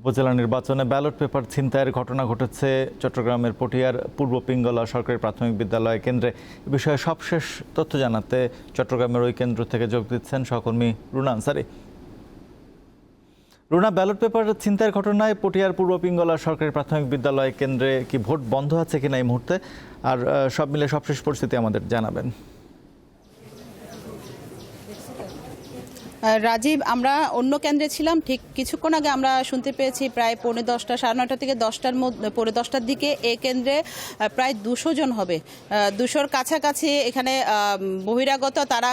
উপজেলা নির্বাচনে ballot paper ছিনতাইয়ের ঘটনা ঘটেছে চট্টগ্রামের পটিয়ার পূর্ব পিঙ্গলা সরকারি প্রাথমিক বিদ্যালয় কেন্দ্রে। এ বিষয়ে সবশেষ তথ্য জানাতে চট্টগ্রামের ওই কেন্দ্র থেকে যোগ দিচ্ছেন সহকর্মী রুনা আনসারি। রুনা, ব্যালট পেপার ছিনতাইয়ের ঘটনায় পটিয়ার পূর্ব পিঙ্গলা সরকারি প্রাথমিক বিদ্যালয় কেন্দ্রে কি ভোট বন্ধ আছে কিনা এই মুহূর্তে? আর সব মিলে সবশেষ পরিস্থিতি আমাদের জানাবেন। রাজীব, আমরা অন্য কেন্দ্রে ছিলাম। ঠিক কিছুক্ষণ আগে আমরা শুনতে পেয়েছি প্রায় পৌনে দশটা, সাড়ে নয়টা থেকে দশটার মধ্যে, পৌনে দশটার দিকে এই কেন্দ্রে প্রায় দুশো জন হবে। দুশোর কাছাকাছি এখানে বহিরাগত তারা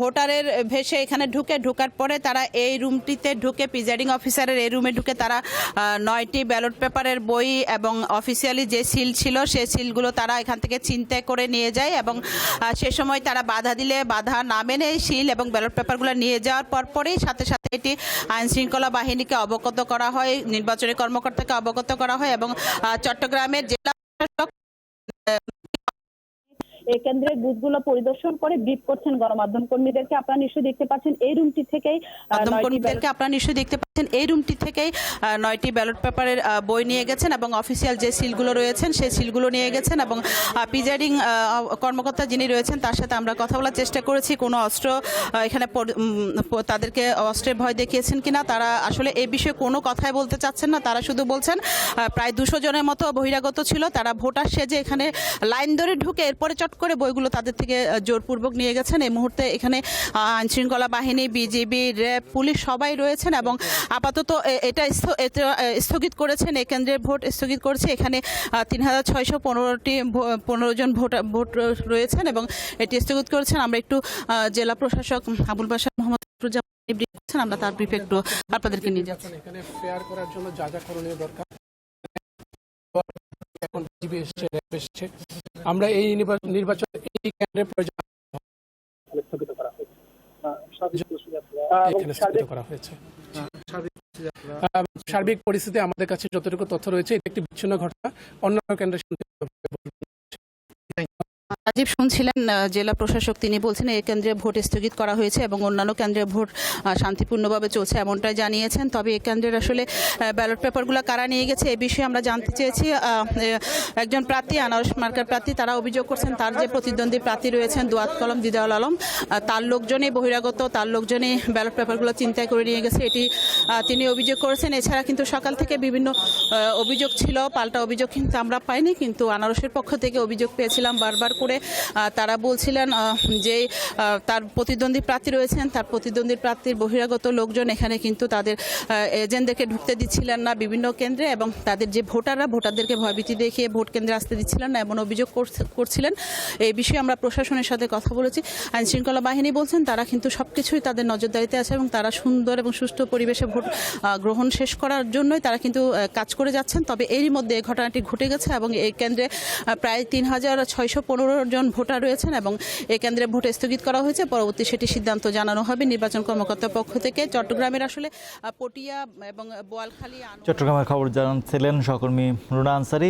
ভোটারের ভেসে এখানে ঢুকে, ঢোকার পরে তারা এই রুমটিতে ঢুকে, প্রিজাইডিং অফিসারের এই রুমে ঢুকে তারা নয়টি ব্যালট পেপারের বই এবং অফিসিয়ালি যে সিল ছিল, সে সিলগুলো তারা এখান থেকে চিন্তায় করে নিয়ে যায় এবং সে সময় তারা বাধা দিলে, বাধা না মেনে সিল এবং ব্যালট পেপারগুলো নিয়ে যাওয়ার পর পরেই সাথে সাথে এটি আইন শৃঙ্খলা বাহিনীকে অবগত করা হয় নির্বাচনী কর্মকর্তাকে অবগত করা হয় এবং চট্টগ্রামের জেলা প্রশাসক এই কেন্দ্রের বুথগুলো পরিদর্শন করে ব্রিফ করছেন গণমাধ্যম কর্মীদেরকে। আপনারা নিশ্চয়ই দেখতে পাচ্ছেন এই রুমটি থেকেই আপনারা নিশ্চয়ই দেখতে পাচ্ছেন এই রুমটি থেকেই নয়টি ব্যালট পেপারের বই নিয়ে গেছেন এবং অফিসিয়াল যে সিলগুলো রয়েছেন, সেই সিলগুলো নিয়ে গেছেন এবং প্রিজাইডিং কর্মকর্তা যিনি রয়েছেন, তার সাথে আমরা কথা বলার চেষ্টা করেছি। কোনো অস্ত্র এখানে তাদেরকে অস্ত্রের ভয় দেখিয়েছেন কিনা, তারা আসলে এই বিষয়ে কোনো কথাই বলতে চাচ্ছেন না। তারা শুধু বলছেন প্রায় দুশো জনের মতো বহিরাগত ছিল। তারা ভোটার সেজে এখানে লাইন ধরে ঢুকে এরপরে চট করে বইগুলো তাদের থেকে জোরপূর্বক নিয়ে গেছেন। এই মুহূর্তে এখানে আইন শৃঙ্খলা বাহিনী, বিজিবি, র্যাব, পুলিশ সবাই রয়েছেন এবং আপাতত এ- এটা স্থ- স্থগিত করেছেন এই কেন্দ্রের ভোট স্থগিত করেছে। এখানে তিন হাজার ছয়শো পনেরোটি পনেরো জন ভোট ভোট রয়েছেন এবং এটি স্থগিত করেছেন। আমরা একটু জেলা প্রশাসক আবুল বাসার মোহাম্মদ করছেন, আমরা তার ব্রিফে একটু আপনাদেরকে নিয়ে যাচ্ছি। এখানে ফেয়ার করার জন্য যা যা করণীয় দরকার। এখন এসছে এসছে। আমরা এই নির্বাচন এই কেন্দ্রের প্রয়োজন। এখানে স্থগিত করা হয়েছে। সার্বিক পরিস্থিতি আমাদের কাছে যতটুকু তথ্য রয়েছে এটি একটি বিচ্ছিন্ন ঘটনা। অন্যান্য কেন্দ্রের সঙ্গে রাজীব শুনছিলেন জেলা প্রশাসক তিনি বলছেন এই কেন্দ্রে ভোট স্থগিত করা হয়েছে এবং অন্যান্য কেন্দ্রে ভোট শান্তিপূর্ণভাবে চলছে এমনটাই জানিয়েছেন। তবে এই কেন্দ্রের আসলে ব্যালট পেপারগুলো কারা নিয়ে গেছে এ বিষয়ে আমরা জানতে চেয়েছি। একজন প্রার্থী আনারস মার্কার প্রার্থী তারা অভিযোগ করছেন তার যে প্রতিদ্বন্দ্বী প্রার্থী রয়েছেন দুয়াত কলম দিদাউল আলম তার লোকজনই বহিরাগত তার লোকজনই ব্যালট পেপারগুলো চিন্তায় করে নিয়ে গেছে। এটি তিনি অভিযোগ করেছেন। এছাড়া কিন্তু সকাল থেকে বিভিন্ন অভিযোগ ছিল, পাল্টা অভিযোগ কিন্তু আমরা পাইনি, কিন্তু আনারসের পক্ষ থেকে অভিযোগ পেয়েছিলাম বারবার করে। তারা বলছিলেন যে তার প্রতিদ্বন্দ্বী প্রার্থী রয়েছেন, তার প্রতিদ্বন্দ্বী প্রার্থীর বহিরাগত লোকজন এখানে কিন্তু তাদের এজেন্টদেরকে ঢুকতে দিচ্ছিলেন না বিভিন্ন কেন্দ্রে এবং তাদের যে ভোটাররা, ভোটারদেরকে ভয়ভীতি দেখিয়ে ভোট কেন্দ্রে আসতে দিচ্ছিলেন না এমন অভিযোগ করছে- করছিলেন। এই বিষয়ে আমরা প্রশাসনের সাথে কথা বলেছি। আইন শৃঙ্খলা বাহিনী বলছেন, তারা কিন্তু সবকিছুই তাদের নজরদারিতে আছে এবং তারা সুন্দর এবং সুষ্ঠু পরিবেশে ভোট গ্রহণ শেষ করার জন্যই তারা কিন্তু কাজ করে যাচ্ছেন। তবে এরই মধ্যে ঘটনাটি ঘটে গেছে এবং এই কেন্দ্রে প্রায় তিন হাজার ছয়শো পনেরো জন ভোটার রয়েছেন এবং এই কেন্দ্রে ভোট স্থগিত করা হয়েছে। পরবর্তী সেটি সিদ্ধান্ত জানানো হবে নির্বাচন কর্মকর্তার পক্ষ থেকে। চট্টগ্রামের আসলে পটিয়া এবং বোয়ালখালী চট্টগ্রামের খবর জানাচ্ছিলেন সহকর্মী রুনা আনসারি।